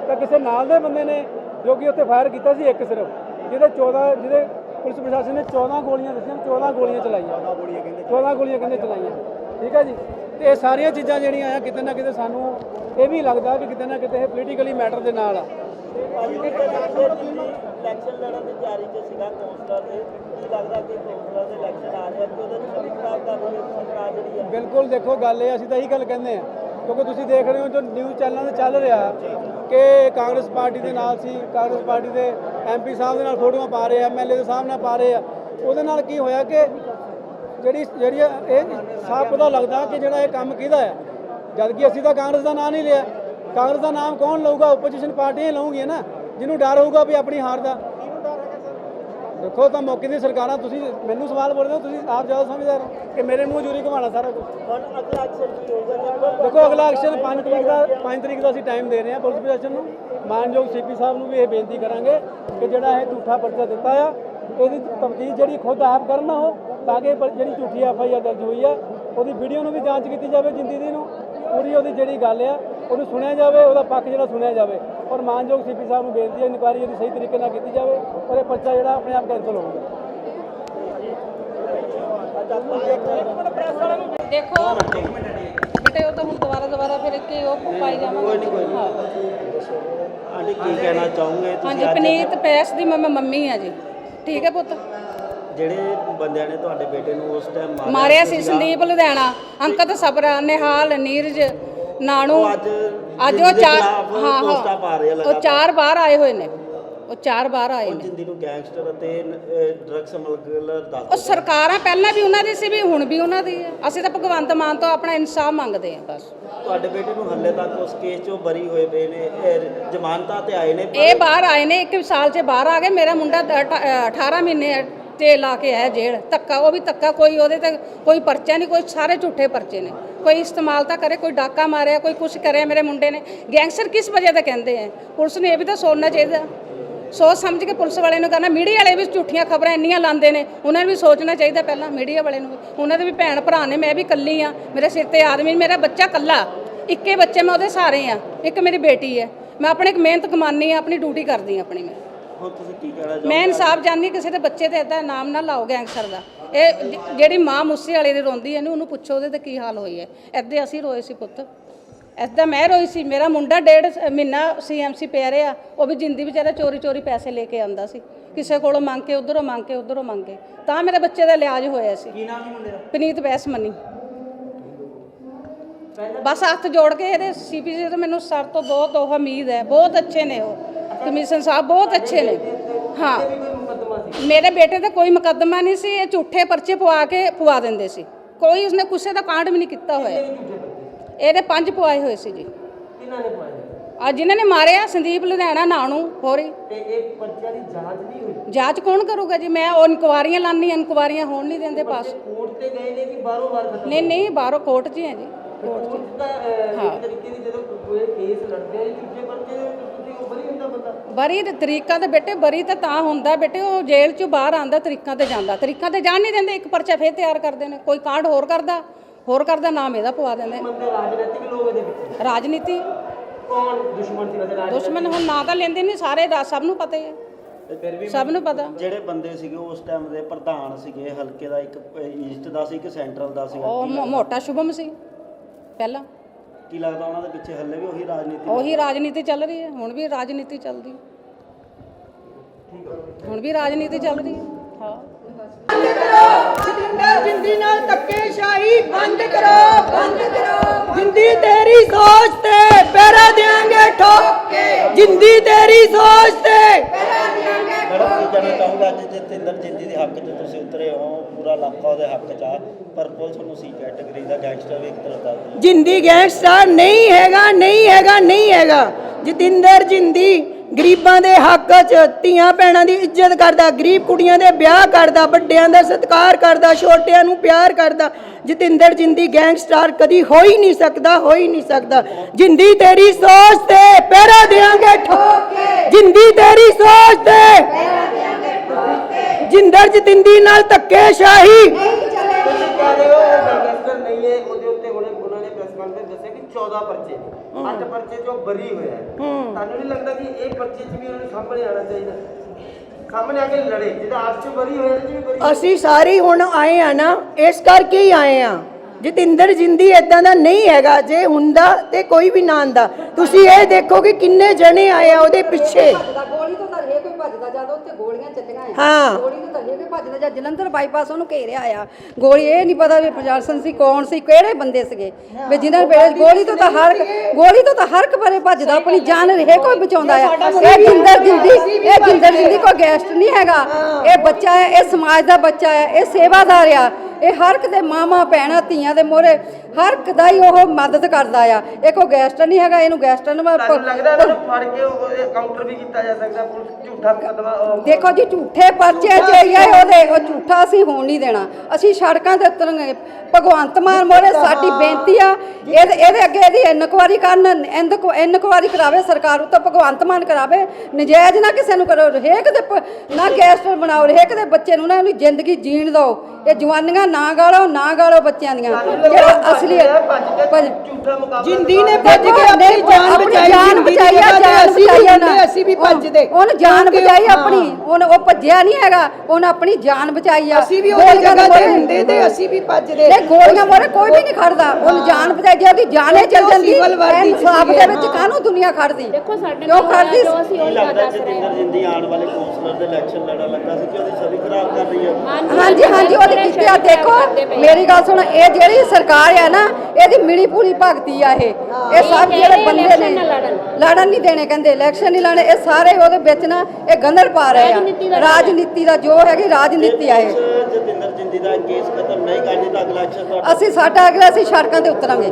ਤਾਂ ਕਿਸੇ ਨਾਲ ਦੇ ਬੰਦੇ ਨੇ ਜੋ ਕਿ ਉੱਥੇ ਫਾਇਰ ਕੀਤਾ ਸੀ ਇੱਕ ਸਿਰਫ ਜਿਹਦੇ 14 ਜਿਹਦੇ ਪੁਲਿਸ ਪ੍ਰਸ਼ਾਸਨ ਨੇ 14 ਗੋਲੀਆਂ ਦੱਸੀਆਂ 14 ਗੋਲੀਆਂ ਚਲਾਈਆਂ। 14 ਗੋਲੀਆਂ ਕਹਿੰਦੇ 14 ਗੋਲੀਆਂ ਕਹਿੰਦੇ ਚਲਾਈਆਂ। ਠੀਕ ਹੈ ਜੀ? ਤੇ ਇਹ ਸਾਰੀਆਂ ਚੀਜ਼ਾਂ ਜਿਹੜੀਆਂ ਆ ਕਿਤੇ ਨਾ ਕਿਤੇ ਸਾਨੂੰ ਇਹ ਵੀ ਲੱਗਦਾ ਕਿ ਕਿਤੇ ਨਾ ਕਿਤੇ ਇਹ ਪੋਲੀਟੀਕਲੀ ਮੈਟਰ ਦੇ ਨਾਲ ਆ। ਇਲੈਕਸ਼ਨ ਲੜਨ ਦੀ ਤਿਆਰੀ 'ਚ ਸੀਗਾ ਕੌਂਸਲਰ ਦੇ ਕੀ ਲੱਗਦਾ ਕਿ ਕੌਂਸਲਰ ਦੇ ਇਲੈਕਸ਼ਨ ਆ ਰਿਹਾ ਕਿ ਉਹਦੇ ਨੂੰ ਵੀ ਖਰਾਬ ਕਰ ਰਹੀ ਹੈ ਸਰਕਾਰ ਜਿਹੜੀ ਹੈ ਬਿਲਕੁਲ ਦੇਖੋ, ਗੱਲ ਇਹ ਅਸੀਂ ਤਾਂ ਇਹੀ ਗੱਲ ਕਹਿੰਦੇ ਆ ਕਿਉਂਕਿ ਤੁਸੀਂ ਦੇਖ ਰਹੇ ਹੋ ਜੋ ਨਿਊਜ਼ ਚੈਨਲਾਂ ਤੇ ਚੱਲ ਰਿਹਾ ਕਿ ਕਾਂਗਰਸ ਪਾਰਟੀ ਦੇ ਨਾਲ ਸੀ, ਕਾਂਗਰਸ ਪਾਰਟੀ ਦੇ ਐਮਪੀ ਸਾਹਿਬ ਦੇ ਨਾਲ ਫੋਟੋਆਂ ਪਾ ਰਹੇ ਆ ਐਮਐਲਏ ਦੇ ਸਾਹਿਬ ਨਾਲ ਪਾ ਰਹੇ ਆ। ਉਹਦੇ ਨਾਲ ਕੀ ਹੋਇਆ ਕਿ ਜਿਹੜੀ ਜਿਹੜੀ ਇਹ ਸਾਫ਼ ਪਤਾ ਲੱਗਦਾ ਕਿ ਜਿਹੜਾ ਇਹ ਕੰਮ ਕਿਹਦਾ ਹੈ? ਜਦ ਕਿ ਅਸੀਂ ਤਾਂ ਕਾਂਗਰਸ ਦਾ ਨਾਂ ਨਹੀਂ ਲਿਆ। ਕਾਂਗਰਸ ਦਾ ਨਾਮ ਕੌਣ ਲਊਗਾ? ਆਪੋਜੀਸ਼ਨ ਪਾਰਟੀਆਂ ਲਊਗੀਆਂ ਨਾ। ਜਿਹਨੂੰ ਡਰ ਹੋਊਗਾ ਵੀ ਆਪਣੀ ਹਾਰ ਦਾ। ਦੇਖੋ ਤਾਂ ਮੌਕੇ ਦੀ ਸਰਕਾਰਾਂ ਤੁਸੀਂ ਮੈਨੂੰ ਸਵਾਲ ਪੁੱਛਦੇ ਹੋ ਤੁਸੀਂ ਆਪ ਜ਼ਿਆਦਾ ਸਮਝਦਾਰ ਹੋ। ਕਿ ਮੇਰੇ ਮੂੰਹ ਜੂਰੀ ਘਮਾਣਾ ਸਾਰਾ ਕੁਝ ਹੁਣ ਅਗਲਾ ਐਕਸ਼ਨ ਕੀ ਹੋਊਗਾ? ਦੇਖੋ ਅਗਲਾ ਐਕਸ਼ਨ 5 ਤਰੀਕ ਦਾ 5 ਤਰੀਕ ਦਾ ਅਸੀਂ ਟਾਈਮ ਦੇ ਰਹੇ ਹਾਂ ਪੁਲਿਸ ਪ੍ਰਸ਼ਾਸਨ ਨੂੰ। ਮਾਨਯੋਗ ਸੀਪੀ ਸਾਹਿਬ ਨੂੰ ਵੀ ਇਹ ਬੇਨਤੀ ਕਰਾਂਗੇ ਕਿ ਜਿਹੜਾ ਇਹ ਝੂਠਾ ਪਰਚਾ ਦਿੱਤਾ ਆ ਇਹਦੀ ਤਫਤੀਸ਼ ਜਿਹੜੀ ਖੁਦ ਆਪ ਕਰਨਾ ਹੋ ਤਾਂ ਕਿ ਪਰ- ਜਿਹੜੀ ਝੂਠੀ ਐਫ ਆਈ ਆਰ ਦਰਜ ਹੋਈ ਆ ਉਹਦੀ ਵੀਡੀਓ ਨੂੰ ਵੀ ਜਾਂਚ ਕੀਤੀ ਜਾਵੇ ਜਿੰਦੀ ਦੀ ਨੂੰ। ਪੂਰੀ ਉਹਦੀ ਜਿਹੜੀ ਗੱਲ ਆ ਉਹਨੂੰ ਸੁਣਿਆ ਜਾਵੇ ਉਹਦਾ ਪੱਖ ਜਿਹੜਾ ਸੁਣਿਆ ਜਾਵੇ। ਔਰ ਮਾਨਯੋਗ ਸੀਪੀ ਸਾਹਿਬ ਨੂੰ ਬੇਨਤੀ ਹੈ ਇਨਕੁਆਇਰੀ ਇਹਦੀ ਸਹੀ ਤਰੀਕੇ ਨਾਲ ਕੀਤੀ ਜਾਵੇ ਔਰ ਇਹ ਪਰਚਾ ਜਿਹੜਾ ਆਪਣੇ ਆਪ ਕੈਂਸਲ ਹੋਊਗਾ ਦੇਖੋ ਬੇਟੇ ਉਹ ਤਾਂ ਹੁਣ ਦੁਬਾਰਾ ਦੁਬਾਰਾ ਫਿਰ ਕਿ ਉਹ ਪਾਈ ਜਾਵਾਂਗੇ। ਕੋਈ ਨਹੀਂ ਕੋਈ ਹਾਂ। ਆਂਟੀ ਕੀ ਕਹਿਣਾ ਚਾਹੋਗੇ ਹਾਂਜੀ ਤੁਸੀਂ ਅੱਜ? ਪਨੀਤ ਪੈਸ ਦੀ ਮੈਂ ਮੈਂ ਮੰਮੀ ਆ ਜੀ। ਠੀਕ ਹੈ ਪੁੱਤ? ਜਿਹੜੇ ਬੰਦਿਆਂ ਨੇ ਤੁਹਾਡੇ ਬੇਟੇ ਨੂੰ ਉਸ ਟਾਈਮ ਮਾਰਿਆ ਸੀ ਸੰਦੀਪ ਲੁਧਿਆਣਾ। ਅੰਕਤ ਸਬਰਾ ਨਿਹਾਲ ਨੀਰਜ ਨਾਣੂ ਉਹ ਅੱਜ ਉਹ ਚਾਰ ਹਾਂ ਪੋਸਟਾਂ ਪਾ ਰਹੇ ਆ ਹਾਂ ਉਹ ਲਗਾਤਾਰ। ਚਾਰ ਬਾਹਰ ਆਏ ਹੋਏ ਨੇ। ਉਹ ਚਾਰ ਬਾਹਰ ਆਏ ਨੇ। ਜਿੰਦੀ ਨੂੰ ਗੈਂਗਸਟਰ ਅਤੇ ਡਰੱਗ ਸਮਗਲਰ ਉਹ ਸਰਕਾਰਾਂ ਪਹਿਲਾਂ ਵੀ ਉਹਨਾਂ ਦੀ ਸੀ ਵੀ ਹੁਣ ਵੀ ਉਹਨਾਂ ਦੀ ਹੈ ਅਸੀਂ ਤਾਂ ਭਗਵੰਤ ਮਾਨ ਤੋਂ ਆਪਣਾ ਇਨਸਾਫ ਮੰਗਦੇ ਹਾਂ ਬਸ। ਤੁਹਾਡੇ ਬੇਟੇ ਨੂੰ ਹੱਲੇ ਤੱਕ ਉਸ ਕੇਸ 'ਚੋਂ ਬਰੀ ਹੋਏ ਪਏ ਨੇ। ਇਹ ਜ਼ਮਾਨਤਾਂ ਤੇ ਆਏ ਨੇ ਪਰ ਇਹ ਬਾਹਰ ਆਏ ਨੇ ਇੱਕ ਸਾਲ 'ਚ ਬਾਹਰ ਆ ਗਏ। ਮੇਰਾ ਮੁੰਡਾ ਦ- ਅਠ- ਅ, 18 ਮਹੀਨੇ ਤੇ ਲਾ ਕੇ ਆਇਆ ਜੇਲ੍ਹ। ਧੱਕਾ ਉਹ ਵੀ ਧੱਕਾ ਕੋਈ ਉਹਦੇ ਤੇ ਕੋਈ ਪਰਚਾ ਨਹੀਂ ਕੋਈ ਸਾਰੇ ਝੂਠੇ ਪਰਚੇ ਨੇ। ਕੋਈ ਇਸਤੇਮਾਲ ਤਾਂ ਕਰੇ ਕੋਈ ਡਾਕਾ ਮਾਰਿਆ ਕੋਈ ਕੁਛ ਕਰਿਆ ਮੇਰੇ ਮੁੰਡੇ ਨੇ। ਗੈਂਗਸਟਰ ਕਿਸ ਵਜ੍ਹਾ ਤੇ ਕਹਿੰਦੇ ਆ ਪੁਲਿਸ ਨੂੰ ਇਹ ਵੀ ਤਾਂ ਸੋਚਣਾ ਚਾਹੀਦਾ। ਸੋਚ ਸਮਝ ਕੇ ਪੁਲਿਸ ਵਾਲੇ ਨੂੰ ਕਰਨਾ। ਮੀਡੀਆ ਵਾਲੇ ਵੀ ਝੂਠੀਆਂ ਖਬਰਾਂ ਇੰਨੀਆਂ ਲਾਉਂਦੇ ਨੇ ਉਹਨਾਂ ਨੂੰ ਵੀ ਸੋਚਣਾ ਚਾਹੀਦਾ ਪਹਿਲਾਂ ਮੀਡੀਆ ਵਾਲੇ ਨੂੰ ਉਹਨਾਂ ਦੇ ਵੀ ਭੈਣ ਭਰਾ ਨੇ ਮੈਂ ਵੀ ਕੱਲੀ ਆ ਮੇਰੇ ਸਿਰ ਤੇ ਆਦਮੀ ਮੇਰਾ ਬੱਚਾ ਕੱਲਾ ਇੱਕੇ ਬੱਚੇ ਮੈਂ ਉਹਦੇ ਸਾਰੇ ਆ ਇੱਕ ਮੇਰੀ ਬੇਟੀ ਹੈ ਮੈਂ ਆਪਣੇ ਇੱਕ ਮਿਹਨਤ ਕਮਾਨੀ ਆ ਆਪਣੀ ਡਿਊਟੀ ਕਰਦੀ ਆ ਆਪਣੀ ਮੈਂ। ਹੁਣ ਤੁਸੀਂ ਕੀ ਕਹਿਣਾ ਚਾਹੋਗੇ? ਮੈਂ ਇਨਸਾਫ ਚਾਹੁੰਦੀ ਕਿਸੇ ਦੇ ਬੱਚੇ ਤੇ ਇਦਾਂ ਨਾਮ ਨਾ ਲਾਓ ਗੈਂਗਸਟਰ ਦਾ। ਇਹ ਜ- ਜਿਹੜੀ ਮਾਂ ਮੁੱਸੇ ਵਾਲੇ ਦੀ ਰੋਂਦੀ ਹੈ ਨੀ ਉਹਨੂੰ ਪੁੱਛੋ ਉਹਦੇ ਤੇ ਕੀ ਹਾਲ ਹੋਈ ਹੈ। ਏਦਾਂ ਅਸੀਂ ਰੋਏ ਸੀ ਪੁੱਤ। ਏਦਾਂ ਮੈਂ ਰੋਈ ਸੀ ਮੇਰਾ ਮੁੰਡਾ ਡੇਢ ਸ- ਮਹੀਨਾ ਸੀਐਮਸੀ ਪਿਆ ਰਿਹਾ ਉਹ ਵੀ ਜਿੰਦੀ ਵਿਚਾਰਾ ਚੋਰੀ ਚੋਰੀ ਪੈਸੇ ਲੈ ਕੇ ਆਂਦਾ ਸੀ। ਕਿਸੇ ਕੋਲੋਂ ਮੰਗ ਕੇ ਉਧਰੋਂ ਮੰਗ ਕੇ ਉਧਰੋਂ ਮੰਗ ਕੇ। ਤਾਂ ਮੇਰੇ ਬੱਚੇ ਦਾ ਇਲਾਜ ਹੋਇਆ ਸੀ। ਕੀ ਨਾਮ ਸੀ ਮੁੰਡੇ ਦਾ? ਪਨੀਤ ਬੈਸ ਮੰਨੀ। ਬਸ ਹੱਥ ਜੋੜ ਕੇ ਇਹਦੇ ਸੀਪੀਸੀ ਤੋਂ ਮੈਨੂੰ ਸਰ ਤੋਂ ਬਹੁਤ ਉਹ ਉਮੀਦ ਹੈ। ਬਹੁਤ ਅੱਛੇ ਨੇ ਉਹ। ਕਮਿਸ਼ਨ ਸਾਹਿਬ ਬਹੁਤ ਅੱਛੇ ਨੇ। ਹਾਂ। ਮੇਰੇ ਬੇਟੇ ਤੇ ਕੋਈ ਮੁਕੱਦਮਾ ਨਹੀਂ ਸੀ ਇਹ ਝੂਠੇ ਪਰਚੇ ਪਵਾ ਕੇ ਪਵਾ ਦਿੰਦੇ ਸੀ। ਕੋਈ ਉਸਨੇ ਕਿਸੇ ਦਾ ਕਾਂਡ ਵੀ ਨਹੀਂ ਕੀਤਾ ਹੋਇਆ। ਇਹਦੇ ਪੰਜ ਪਵਾਏ ਹੋਏ ਸੀ ਜੀ। ਕਿਹਨਾਂ ਨੇ ਪਾਇਆ ਆ ਜਿਨ੍ਹਾਂ ਨੇ ਮਾਰਿਆ ਸੰਦੀਪ ਲੁਧਿਆਣਾ ਨਾਣੂ ਹੋਰੀ। ਤੇ ਇਹ ਪਰਚਿਆਂ ਦੀ ਜਾਂਚ ਨਹੀਂ ਹੋਈ? ਜਾਂਚ ਕੌਣ ਕਰੂਗਾ ਜੀ? ਮੈਂ ਉਹ ਇਨਕੁਆਰੀਆਂ ਲਾਣੀ ਇਨਕੁਆਰੀਆਂ ਹੋਣ ਨਹੀਂ ਦਿੰਦੇ ਪਾਸ ਕੋਰਟ ਤੇ ਗਏ ਨੇ ਕਿ ਬਾਹਰੋਂ ਬਾਹਰ ਖਤਮ ਨਹੀਂ ਨਹੀਂ ਬਾਹਰੋਂ ਕੋਰਟ 'ਚ ਹੀ ਹੈ ਜੀ। ਕੋਰਟ 'ਚ ਇੱਕ ਤਰੀਕੇ ਦੀ ਜਦੋਂ ਕੋਈ ਕੇਸ ਲੜਦੇ ਆ ਦੂਜੇ ਪਰਚੇ ਦੇ ਵਿੱਚ ਤੁਸੀਂ ਉਹ ਬਰੀ ਹੁੰਦਾ ਬੰਦਾ ਬਰੀ ਦੇ ਤਰੀਕਾਂ ਤੇ ਬੇਟੇ ਬਰੀ ਤਾਂ ਤਾਂ ਹੁੰਦਾ ਬੇਟੇ ਉਹ ਜੇਲ੍ਹ ਚੋਂ ਬਾਹਰ ਆਂਦਾ ਤਰੀਕਾਂ ਤੇ ਜਾਂਦਾ। ਤਰੀਕਾਂ ਤੇ ਜਾਣ ਨਹੀਂ ਦਿੰਦੇ ਇੱਕ ਪਰਚਾ ਫੇਰ ਤਿਆਰ ਕਰਦੇ ਨੇ। ਕੋਈ ਕਾਂਡ ਹੋਰ ਕਰਦਾ ਹੋਰ ਕਰਦਾ ਨਾਮ ਇਹਦਾ ਪਵਾ ਦਿੰਦੇ। ਬੰਦੇ ਰਾਜਨੀਤਿਕ ਲੋਕ ਇਹਦੇ ਵਿੱਚ ਰਾਜਨੀਤੀ? ਕੌਣ ਦੁਸ਼ਮਣ ਸੀ ਵੈਸੇ ਰਾਜ ਦੁਸ਼ਮਣ ਹੁਣ ਨਾਂ ਤਾਂ ਲੈਂਦੇ ਨਹੀਂ ਸਾਰੇ ਦਾ ਸਭ ਨੂੰ ਪਤਾ ਹੀ ਹੈ। ਸਭ ਨੂੰ ਪਤਾ। ਜਿਹੜੇ ਬੰਦੇ ਸੀਗੇ ਉਸ ਟਾਈਮ ਦੇ ਪ੍ਰਧਾਨ ਸੀਗੇ ਹਲਕੇ ਦਾ ਇੱਕ ਈਸਟ ਦਾ ਸੀ ਇੱਕ ਸੈਂਟਰਲ ਦਾ ਸੀਗਾ ਉਹ ਮੋ- ਮੋਟਾ ਸ਼ੁਭਮ ਸੀ ਪਹਿਲਾਂ। ਕੀ ਲੱਗਦਾ ਉਹਨਾਂ ਦੇ ਪਿੱਛੇ ਹੱਲੇ ਵੀ ਉਹੀ ਰਾਜਨੀਤੀ ਉਹੀ ਰਾਜਨੀਤੀ ਚੱਲ ਰਹੀ ਹੈ ਹੁਣ ਵੀ ਰਾਜਨੀਤੀ ਚੱਲਦੀ ਹੈ। ਹੁਣ ਵੀ ਰਾਜਨੀਤੀ ਚੱਲ ਰਹੀ ਹੈ। ਹਾਂ। ਜਤਿੰਦਰ ਜਿੰਦੀ ਨਾਲ ਧੱਕੇਸ਼ਾਹੀ ਬੰਦ ਕਰੋ। ਬੰਦ ਕਰੋ। ਜਿੰਦੀ ਤੇਰੀ ਸੋਚ ਤੇ ਪੈਰਾ ਦੇਾਂਗੇ ਠੋਕ। ਕੇ ਜਿੰਦੀ ਤੇਰੀ ਸੋਚ ਤੇ ਮੈਡਮ ਕੀ ਕਹਿਣਾ ਚਾਹੋਗੇ ਅੱਜ ਜਤਿੰਦਰ ਜਿੰਦੀ ਦੇ ਹੱਕ 'ਚ ਤੁਸੀਂ ਉਤਰੇ ਹੋ, ਪੂਰਾ ਇਲਾਕਾ ਉਹਦੇ ਹੱਕ 'ਚ ਆ, ਪਰ ਪੁਲਿਸ ਨੂੰ ਸੀ ਕੈਟਾਗਰੀ ਦਾ ਗੈਂਗਸਟਰ ਵੀ ਇੱਕ ਤਰ੍ਹਾਂ ਦਾ ਜਿੰਦੀ ਗੈਂਗਸਟਰ ਨਹੀਂ ਹੈਗਾ ਨਹੀਂ ਹੈਗਾ ਨਹੀਂ ਹੈਗਾ। ਜਤਿੰਦਰ ਜਿੰਦੀ ਗਰੀਬਾਂ ਦੇ ਹੱਕ 'ਚ ਧੀਆਂ ਭੈਣਾਂ ਦੀ ਇੱਜ਼ਤ ਕਰਦਾ ਗਰੀਬ ਕੁੜੀਆਂ ਦੇ ਵਿਆਹ ਕਰਦਾ ਵੱਡਿਆਂ ਦਾ ਸਤਿਕਾਰ ਕਰਦਾ ਛੋਟਿਆਂ ਨੂੰ ਪਿਆਰ ਕਰਦਾ ਜਤਿੰਦਰ ਜਿੰਦੀ ਗੈਂਗਸਟਰ ਕਦੀ ਹੋ ਹੀ ਨਹੀਂ ਸਕਦਾ ਹੋ ਹੀ ਨਹੀਂ ਸਕਦਾ। ਜਿੰਦੀ ਤੇਰੀ ਸੋਚ ਤੇ ਪਹਿਰਾ ਦੇਾਂਗੇ ਠੋਕ। ਕੇ ਜਿੰਦੀ ਤੇਰੀ ਸੋਚ ਤੇ ਜਿੰਦਰ ਜਤਿੰਦੀ ਨਾਲ ਧੱਕੇਸ਼ਾਹੀ। ਤੁਸੀਂ 14 ਪਰਚੇ ਨੇ। ਅੱਠ ਪਰਚੇ ਚੋਂ ਬਰੀ ਹੋਇਆ ਹੈ। ਤੁਹਾਨੂੰ ਨਹੀਂ ਲੱਗਦਾ ਕਿ ਇਹ ਪਰਚੇ 'ਚ ਵੀ ਉਹਨਾਂ ਨੂੰ ਸਾਹਮਣੇ ਆਉਣਾ ਚਾਹੀਦਾ? ਸਾਹਮਣੇ ਆ ਕੇ ਲੜੇ। ਜਿਹਦਾ ਅੱਠ 'ਚ ਬਰੀ ਹੋਇਆ ਵੀ ਬਰੀ ਅਸੀਂ ਸਾਰੇ ਹੁਣ ਆਏ ਆ ਨਾ ਇਸ ਕਰਕੇ ਹੀ ਆਏ ਆ। ਜਤਿੰਦਰ ਜਿੰਦੀ ਇਦਾਂ ਦਾ ਨਹੀਂ ਹੈਗਾ ਜੇ ਹੁੰਦਾ ਤੇ ਕੋਈ ਵੀ ਨਾ ਆਂਦਾ। ਤੁਸੀਂ ਇਹ ਦੇਖੋ ਕਿ ਕਿੰਨੇ ਜਣੇ ਆਏ ਆ ਉਹਦੇ ਪਿੱਛੇ। ਭੱਜਦਾ ਗੋਲੀ ਤੋਂ ਤਾਂ ਹਰੇਕ ਕੋਈ ਭੱਜਦਾ ਜਦ ਉੱਥੇ ਗੋਲੀਆਂ ਚੱਲੀਆਂ ਆ। ਹਾਂ। ਗੋਲੀ ਤੋਂ ਤਾਂ ਹਰੇਕ ਕੋਈ ਭੱਜਦਾ ਜਦ ਜਲੰਧਰ ਬਾਈਪਾਸ ਉਹਨੂੰ ਘੇਰਿਆ ਆ। ਗੋਲੀ ਇਹ ਨਹੀਂ ਪਤਾ ਵੀ ਪ੍ਰਸ਼ਾਸਨ ਸੀ ਕੌਣ ਸੀ ਕਿਹੜੇ ਬੰਦੇ ਸੀਗੇ। ਵੀ ਜਿਨ੍ਹਾਂ ਨੇ ਗੋਲੀ ਤੋਂ ਤਾਂ ਹਰ ਗੋਲੀ ਤੋਂ ਤਾਂ ਹਰ ਇੱਕ ਬਾਰੇ ਭੱਜਦਾ ਆਪਣੀ ਜਾਨ ਹਰੇਕ ਕੋਈ ਬਚਾਉਂਦਾ ਆ। ਇਹ ਜਿੰਦਰ ਜਿੰਦੀ ਇਹ ਜਿੰਦਰ ਜਿੰਦੀ ਕੋਈ ਗੈਸਟ ਨਹੀਂ ਹੈਗਾ। ਇਹ ਬੱਚਾ ਹੈ ਇਹ ਸਮਾਜ ਦਾ ਬੱਚਾ ਹੈ ਇਹ ਸੇਵਾਦਾਰ ਆ। ਇਹ ਹਰ ਇੱਕ ਦੇ ਮਾਮਾ ਭੈਣਾਂ ਧੀਆਂ ਦੇ ਮੋਰੇ ਹਰ ਇੱਕ ਦਾ ਹੀ ਉਹ ਮਦਦ ਕਰਦਾ ਆ। ਇਹ ਕੋਈ ਗੈਸਟ ਨਹੀਂ ਹੈਗਾ ਇਹਨੂੰ ਗੈਸਟ ਨੂੰ ਮੈਂ ਤੁਹਾਨੂੰ ਲੱਗਦਾ ਇਹਨਾਂ ਨੂੰ ਫੜ ਕੇ ਉਹ ਕਾਊਂਟਰ ਵੀ ਕੀਤਾ ਜਾ ਸਕਦਾ ਪੁਲਿਸ ਝੂਠਾ ਮੁਕੱਦਮਾ ਉਹ ਦੇਖੋ ਜੀ ਝੂਠੇ ਪਰਚੇ ਚ ਇਹ ਉਹਦੇ ਉਹ ਝੂਠਾ ਅਸੀਂ ਹੋਣ ਨਹੀਂ ਦੇਣਾ। ਅਸੀਂ ਸੜਕਾਂ ਤੇ ਉਤਰਾਂਗੇ ਭਗਵੰਤ ਮਾਨ ਮੋਰੇ ਸਾਡੀ ਬੇਨਤੀ ਆ। ਇਹਦੇ ਇਹਦੇ ਅੱਗੇ ਇਹਦੀ ਇਨਕੁਆਰੀ ਕਰਨ ਇਨਕੁਆਰੀ ਕਰਾਵੇ ਸਰਕਾਰ ਉੱਤੇ ਭਗਵੰਤ ਮਾਨ ਕਰਾਵੇ। ਨਜਾਇਜ਼ ਨਾ ਕਿਸੇ ਨੂੰ ਕਰੋ। ਹਰੇਕ ਦੇ ਪ- ਨਾ ਗੈਸਟਰ ਬਣਾਓ ਹਰੇਕ ਦੇ ਬੱਚੇ ਨੂੰ ਨਾ ਉਹਦੀ ਜ਼ਿੰਦਗੀ ਜੀਣ ਦਿਓ। ਇਹ ਜਵਾਨੀਆਂ ਨਾ ਗਾਲੋ ਨਾ ਗਾਲੋ ਬੱਚਿਆਂ ਦੀਆਂ। ਜਿਹੜਾ ਅਸਲੀ ਲਈ ਭੱਜ- ਜਿੰਦੀ ਨੇ ਭੱਜ ਕੇ ਆਪਣੀ ਜਾਨ ਬਚਾਈ ਜਾਨ ਬਚਾਈ ਆ, ਜਾਨ ਅਸੀਂ ਵੀ ਬਚਾਈ ਆ ਨਾ। ਅਸੀਂ ਵੀ ਭੱਜਦੇ। ਉਹਨੇ ਜਾਨ ਬਚਾਈ। ਆਪਣੀ ਉਹਨੇ ਉਹ ਭੱਜਿਆ ਨਹੀਂ ਹੈਗਾ ਉਹਨੇ ਆਪਣੀ ਜਾਨ ਬਚਾਈ ਆ। ਅਸੀਂ ਵੀ ਉਹਦੀ ਜਗ੍ਹਾ ਤੇ ਹੁੰਦੇ ਤੇ ਅਸੀਂ ਵੀ ਭੱਜਦੇ। ਨਹੀਂ ਗੋਲੀਆਂ ਮੋਰੇ ਕੋਈ ਵੀ ਨਹੀਂ ਖੜਦਾ। ਉਹਨੇ ਜਾਨ ਬਚਾਈ ਜੇ ਉਹਦੀ ਜਾਨ ਹੀ ਚਲ ਜਾਂਦੀ। ਇਨਸਾਫ ਦੇ ਵਿੱਚ। ਕਾਹਨੂੰ ਦੁਨੀਆ ਖੜਦੀ? ਦੇਖੋ ਸਾਡੇ ਕਿਉਂ ਖੜਦੀ? ਜੋ ਅਸੀਂ ਕੀ ਉਹੀ ਲੱਗਦਾ ਹਾਂ। ਜਿੰਦੀ ਆਉਣ ਵਾਲੇ ਕੌਂਸਲਰ ਦੇ ਇਲੈਕਸ਼ਨ ਲੜਨ ਲੱਗਾ ਸੀ ਕਿ ਉਹਦੀ ਛਵੀ ਖਰਾਬ ਕਰ ਰਹੀ ਹੈ? ਹਾਂਜੀ ਹਾਂਜੀ ਉਹਦੀ ਕੀਤੀ ਆ। ਦੇਖੋ ਮੇਰੀ ਗੱਲ ਸੁਣ ਇਹ ਜਿਹੜੀ ਸਰਕਾਰ ਆ ਨਾ ਇਹਦੀ ਮਿਲੀ ਪੂਰੀ ਭਗਤੀ ਆ ਇਹ। ਇਹ ਸਭ ਜਿਹੜੇ ਬੰਦੇ ਨੇ ਨਾ ਲੜਨ। ਲੜਨ ਨਹੀਂ ਦੇਣੇ ਕਹਿੰਦੇ ਇਲੈਕਸ਼ਨ ਨਹੀਂ ਲਾਣੇ ਇਹ ਸਾਰੇ ਉਹਦੇ ਵਿੱਚ ਨਾ ਇਹ ਗੰਦਲ ਪਾ ਰਹੇ ਆ। ਰਾਜਨੀਤੀ ਦਾ ਜੋ ਹੈਗੀ ਰਾਜਨੀਤੀ ਆ ਇਹ। ਜਤਿੰਦਰ ਜਿੰਦੀ ਦਾ ਕੇਸ ਖਤਮ ਨਹੀਂ ਕਰਦੀ ਤਾਂ ਅਗਲਾ ਐਕਸ਼ਨ ਅਸੀਂ ਸਾਡਾ ਅਗਲਾ ਅਸੀਂ ਸੜਕਾਂ ਤੇ ਉਤਰਾਂਗੇ।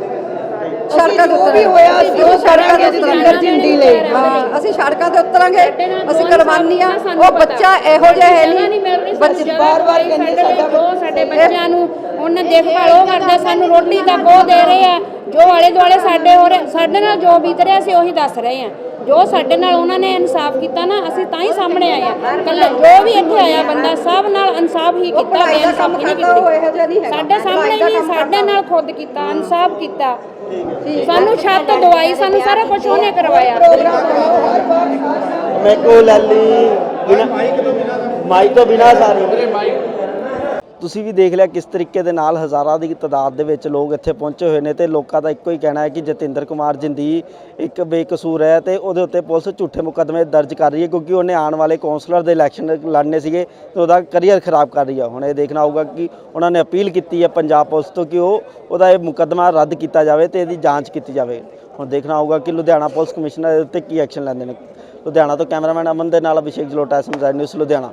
ਸੜਕਾਂ ਤੇ ਜੋ ਵੀ ਹੋਇਆ ਅਸੀਂ ਉਹ ਤੇ ਕਰਾਂਗੇ ਉਤਰਾਂਗੇ ਜਿੰਦੀ ਲਈ ਹਾਂ ਅਸੀਂ ਸੜਕਾਂ ਤੇ ਉਤਰਾਂਗੇ ਅਸੀਂ ਜੋ ਕੁਰਬਾਨੀ ਆ। ਸਾਨੂੰ ਉਹ। ਬੱਚਾ ਇਹੋ ਜਿਹਾ ਹੈ ਨਹੀਂ ਬੱਚੇ ਬਾਰ-ਬਾਰ ਕਹਿੰਦੇ ਸਾਡੇ ਸਾਡਾ ਬੱਚਿਆਂ ਨੂੰ ਉਹਨਾਂ ਦੇਖਭਾਲ ਉਹ ਕਰਦੇ ਸਾਨੂੰ ਰੋਟੀ ਤੱਕ ਉਹ ਦੇ ਰਹੇ ਆ। ਜੋ ਆਲੇ ਦੁਆਲੇ ਸਾਡੇ ਹੋ ਰਹੇ ਸਾਡੇ ਨਾਲ ਜੋ ਬੀਤ ਰਿਹਾ ਅਸੀਂ ਉਹੀ ਦੱਸ ਰਹੇ ਆ। ਜੋ ਸਾਡੇ ਨਾਲ ਉਹਨਾਂ ਨੇ ਇਨਸਾਫ ਕੀਤਾ ਨਾ ਅਸੀਂ ਤਾਂ ਹੀ ਸਾਹਮਣੇ ਆਏ ਆ। ਕੱਲਾ ਜੋ ਵੀ ਇੱਥੇ ਆਇਆ ਬੰਦਾ ਸਭ ਨਾਲ ਇਨਸਾਫ ਹੀ ਕੀਤਾ ਦਾ ਬੇਇਨਸਾਫੀ ਨਹੀਂ ਕੀਤੀ। ਸਾਡੇ ਸਾਹਮਣੇ ਦਾ ਨਹੀਂ ਸਾਡੇ। ਨਾਲ ਖੁਦ ਕੀਤਾ ਇਨਸਾਫ ਕੀਤਾ। ਸਾਨੂੰ ਛੱਤ ਦਵਾਈ ਸਾਨੂੰ ਸਾਰਾ ਕੁਝ ਉਹਨੇ ਕਰਵਾਇਆ। ਮੈਂ ਕੋ ਲੱਲੀ ਬਿਨਾ ਮਾਈਕ ਤੋਂ ਬਿਨਾ ਸਾਰੇ ਤੁਸੀਂ ਵੀ ਦੇਖ ਲਿਆ ਕਿਸ ਤਰੀਕੇ ਦੇ ਨਾਲ ਹਜ਼ਾਰਾਂ ਦੀ ਤਾਦਾਦ ਦੇ ਵਿੱਚ ਲੋਕ ਇੱਥੇ ਪਹੁੰਚੇ ਹੋਏ ਨੇ ਤੇ ਲੋਕਾਂ ਦਾ ਇੱਕੋ ਹੀ ਕਹਿਣਾ ਹੈ ਕਿ ਜਤਿੰਦਰ ਕੁਮਾਰ ਜਿੰਦੀ ਇੱਕ ਬੇਕਸੂਰ ਹੈ ਤੇ ਉਹਦੇ ਉੱਤੇ ਪੁਲਿਸ ਝੂਠੇ ਮੁਕੱਦਮੇ ਦਰਜ ਕਰ ਰਹੀ ਹੈ ਕਿਉਂਕਿ ਉਹਨੇ ਆਉਣ ਵਾਲੇ ਕੌਂਸਲਰ ਦੇ ਇਲੈਕਸ਼ਨ ਲੜਨੇ ਸੀਗੇ ਤੇ ਉਹਦਾ ਕਰੀਅਰ ਖਰਾਬ ਕਰ ਰਹੀ ਹੈ ਹੁਣ ਇਹ ਦੇਖਣਾ ਹੋਊਗਾ ਕਿ ਉਹਨਾਂ ਨੇ ਅਪੀਲ ਕੀਤੀ ਹੈ ਪੰਜਾਬ ਪੁਲਿਸ ਤੋਂ ਕਿ ਉਹ ਉਹਦਾ ਇਹ ਮੁਕੱਦਮਾ ਰੱਦ ਕੀਤਾ ਜਾਵੇ ਤੇ ਇਹਦੀ ਜਾਂਚ ਕੀਤੀ ਜਾਵੇ। ਹੁਣ ਦੇਖਣਾ ਹੋਊਗਾ ਕਿ ਲੁਧਿਆਣਾ ਪੁਲਿਸ ਕਮਿਸ਼ਨਰ ਦੇ ਉੱਤੇ ਕੀ ਐਕਸ਼ਨ ਲੈਂਦੇ ਨੇ। ਲੁਧਿਆਣਾ ਤੋਂ ਕੈਮਰਾਮੈਨ ਅਮਨ ਦੇ ਨਾਲ ਅਭਿਸ਼ੇਕ ਜਲੋਟਾ ਸਮਝਾਈ ਨਿਊਜ਼, ਲੁਧਿਆਣਾ।